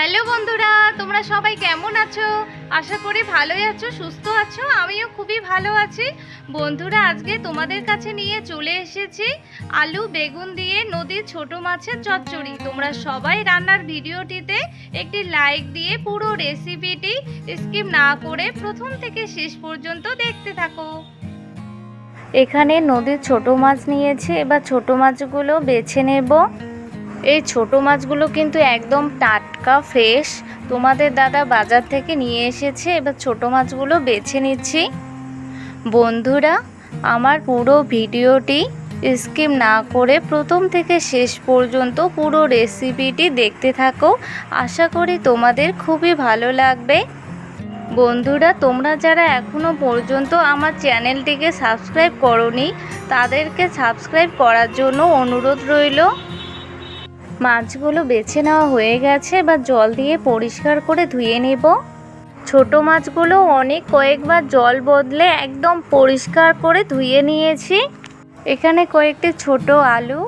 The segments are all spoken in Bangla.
হ্যালো বন্ধুরা, তোমরা সবাই কেমন আছো? আশা করি ভালোই আছো, সুস্থ আছো, আমিও খুবই ভালো আছি। বন্ধুরা, আজকে তোমাদের কাছে নিয়ে চলে এসেছি আলু বেগুন দিয়ে নদীর ছোট মাছের চচ্চড়ি। তোমরা সবাই রান্নার ভিডিওটিতে একটি লাইক দিয়ে পুরো রেসিপিটি স্কিপ না করে প্রথম থেকে শেষ পর্যন্ত দেখতে থাকো। এখানে নদীর ছোট মাছ নিয়েছি, এবার ছোট মাছগুলো বেছে নেব। এই ছোট মাছগুলো কিন্তু একদম টাটকা, ফ্রেশ। তোমাদের দাদা বাজার থেকে নিয়ে এসেছে, এবার ছোট মাছগুলো বেছে নিচ্ছি। বন্ধুরা, আমার পুরো ভিডিওটি স্কিপ না করে প্রথম থেকে শেষ পর্যন্ত পুরো রেসিপিটি দেখতে থাকো। আশা করি তোমাদের খুবই ভালো লাগবে। বন্ধুরা, তোমরা যারা এখনও পর্যন্ত আমার চ্যানেলটিকে সাবস্ক্রাইব করনি, তাদেরকে সাবস্ক্রাইব করার জন্য অনুরোধ রইল। মাছগুলো বেছে নেওয়া হয়ে গেছে বা জল দিয়ে পরিষ্কার করে ধুয়ে নেব। ছোট মাছগুলো অনেক কয়েকবার জল বদলে একদম পরিষ্কার করে ধুয়ে নিয়েছি। এখানে কয়েকটি ছোট আলু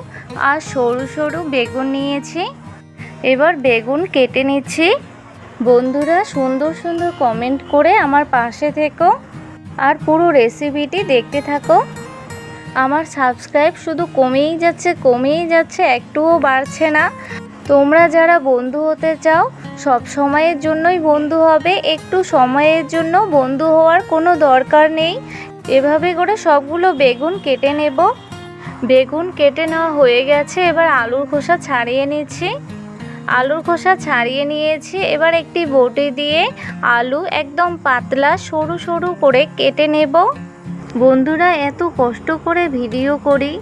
আর সরু সরু বেগুন নিয়েছি। এবার বেগুন কেটে নিচ্ছি। বন্ধুরা, সুন্দর সুন্দর কমেন্ট করে আমার পাশে থেকো। আর পুরো রেসিপিটি দেখতে থাকো। আমার সাবস্ক্রাইব শুধু কমেই যাচ্ছে কমেই যাচ্ছে, একটুও বাড়ছে না। তোমরা যারা বন্ধু হতে চাও, সব সময়ের জন্যই বন্ধু হবে, একটু সময়ের জন্য বন্ধু হওয়ার কোনো দরকার নেই। এভাবে করে সবগুলো বেগুন কেটে নেব। বেগুন কেটে নেওয়া হয়ে গেছে, এবার আলুর খোসা ছাড়িয়ে নিচ্ছি। আলুর খোসা ছাড়িয়ে নিয়েছি, এবার একটি বটি দিয়ে আলু একদম পাতলা সরু সরু করে কেটে নেব। বন্ধুরা, এত কষ্ট করে ভিডিও করি।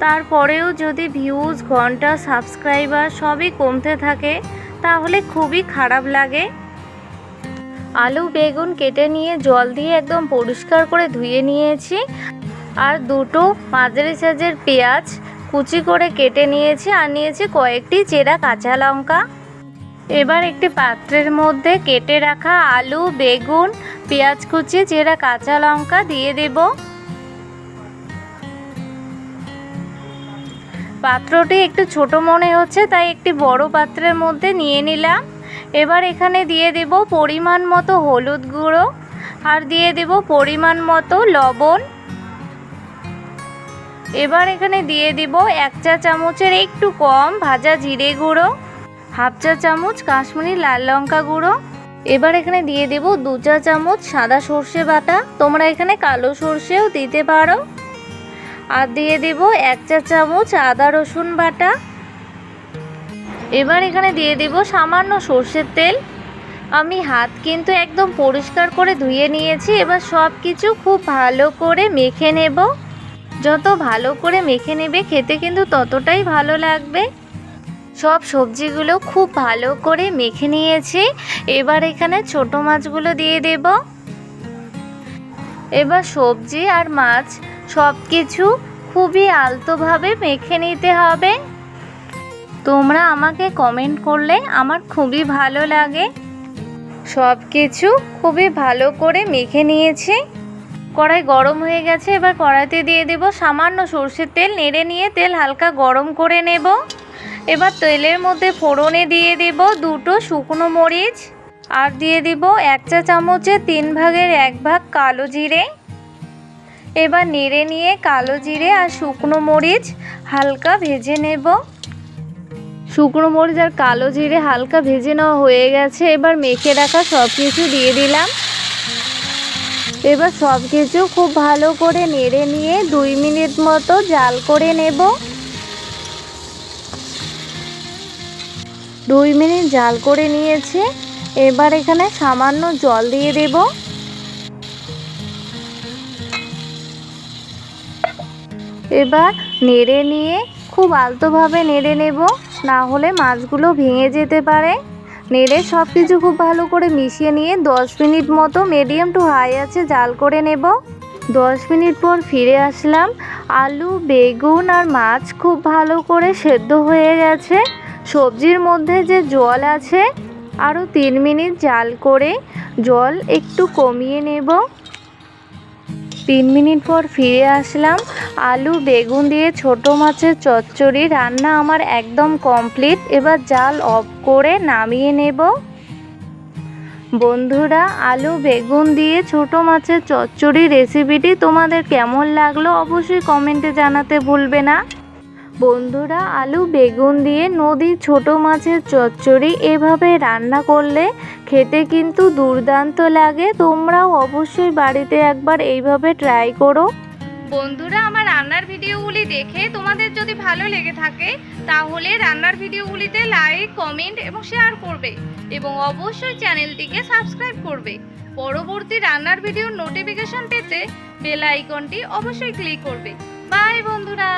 তারপরেও যদি ভিউজ ঘণ্টা সাবস্ক্রাইবার সবই কমতে থাকে, তাহলে খুবই খারাপ লাগে। আলু, বেগুন কেটে নিয়ে জল দিয়ে একদম পরিষ্কার করে ধুয়ে নিয়েছি। আর দুটো মাঝারি সাইজের পেঁয়াজ কুচি করে কেটে নিয়েছি আর নিয়েছি কয়েকটি চেরা কাঁচা লঙ্কা। এবার একটি পাত্রের মধ্যে কেটে রাখা আলু, বেগুন পেঁয়াজ কুচি চেরা কাঁচা লঙ্কা দিয়ে দেব। পাত্রটি একটু ছোট মনে হচ্ছে, তাই একটি বড় পাত্রের মধ্যে নিয়ে নিলাম। এবার এখানে দিয়ে দেব পরিমাণ মতো হলুদ গুঁড়ো আর দিয়ে দেব পরিমাণ মতো লবণ। এবার এখানে দিয়ে দিব এক চা চামচের একটু কম ভাজা জিরে গুঁড়ো, হাফ চা চামচ কাশ্মীরি লাল লঙ্কা গুঁড়ো। এবার এখানে দিয়ে দেব দু চা চামচ সাদা সর্ষে বাটা। তোমরা এখানে কালো সর্ষেও দিতে পারো। আর দিয়ে দেব এক চা চামচ আদা রসুন বাটা। এবার এখানে দিয়ে দেব সামান্য সর্ষের তেল। আমি হাত কিন্তু একদম পরিষ্কার করে ধুয়ে নিয়েছি। এবার সব কিছু খুব ভালো করে মেখে নেব। যত ভালো করে মেখে নেবে, খেতে কিন্তু ততটাই ভালো লাগবে। সব সবজিগুলো খুব ভালো করে মেখে নিয়েছি। এবার এখানে ছোট মাছগুলো দিয়ে দেব। এবার সবজি আর মাছ সব কিছু খুবই আলতোভাবে মেখে নিতে হবে। তোমরা আমাকে কমেন্ট করলে আমার খুবই ভালো লাগে। সব কিছু খুবই ভালো করে মেখে নিয়েছি। কড়াই গরম হয়ে গেছে, এবার কড়াইতে দিয়ে দেব সামান্য সর্ষের তেল, নেড়ে নিয়ে তেল হালকা গরম করে নেব। এবার তেলের মধ্যে ফোড়নে দিয়ে দেব দুটো শুকনো মরিচ, আর দিয়ে দিব এক চা চামচের তিন ভাগের এক ভাগ কালো জিরে। এবার নেড়ে নিয়ে কালো জিরে আর শুকনো মরিচ হালকা ভেজে নেব। শুকনো মরিচ আর কালো জিরে হালকা ভেজে নেওয়া হয়ে গেছে, এবার মেখে রাখা সব কিছু দিয়ে দিলাম। এবার সব কিছু খুব ভালো করে নেড়ে নিয়ে দুই মিনিট মতো জাল করে নেব। দুই মিনিট জাল করে নিয়েছে। এবার এখানে সামান্য জল দিয়ে দেব। এবার নেড়ে নিয়ে খুব আলতোভাবে নেড়ে নেব, না হলে মাছগুলো ভেঙে যেতে পারে। নেড়ে সব কিছু খুব ভালো করে মিশিয়ে নিয়ে দশ মিনিট মতো মিডিয়াম টু হাই আছে জাল করে নেব। দশ মিনিট পর ফিরে আসলাম। আলু, বেগুন আর মাছ খুব ভালো করে সেদ্ধ হয়ে গেছে। সবজির মধ্যে যে জল আছে আরও তিন মিনিট জাল করে জল একটু কমিয়ে নেব। তিন মিনিট পর ফিরে আসলাম। আলু, বেগুন দিয়ে ছোট মাছের চচ্চড়ি রান্না আমার একদম কমপ্লিট। এবার জাল অফ করে নামিয়ে নেব। বন্ধুরা, আলু, বেগুন দিয়ে ছোট মাছের চচ্চড়ি রেসিপিটি তোমাদের কেমন লাগল অবশ্যই কমেন্টে জানাতে ভুলবে না। বন্ধুরা আলু বেগুন দিয়ে নদীর ছোট মাছের চচ্চড়ি এভাবে রান্না করলে খেতে কিন্তু দুর্দান্ত লাগে। তোমরাও অবশ্যই বাড়িতে একবার এইভাবে ট্রাই করো। বন্ধুরা, আমার রান্নার ভিডিওগুলি দেখে তোমাদের যদি ভালো লেগে থাকে, তাহলে রান্নার ভিডিওগুলিতে লাইক কমেন্ট এবং শেয়ার করবে এবং অবশ্যই চ্যানেলটিকে সাবস্ক্রাইব করবে। পরবর্তী রান্নার ভিডিওর নোটিফিকেশন পেতে বেল আইকনটি অবশ্যই ক্লিক করবে। বাই বন্ধুরা!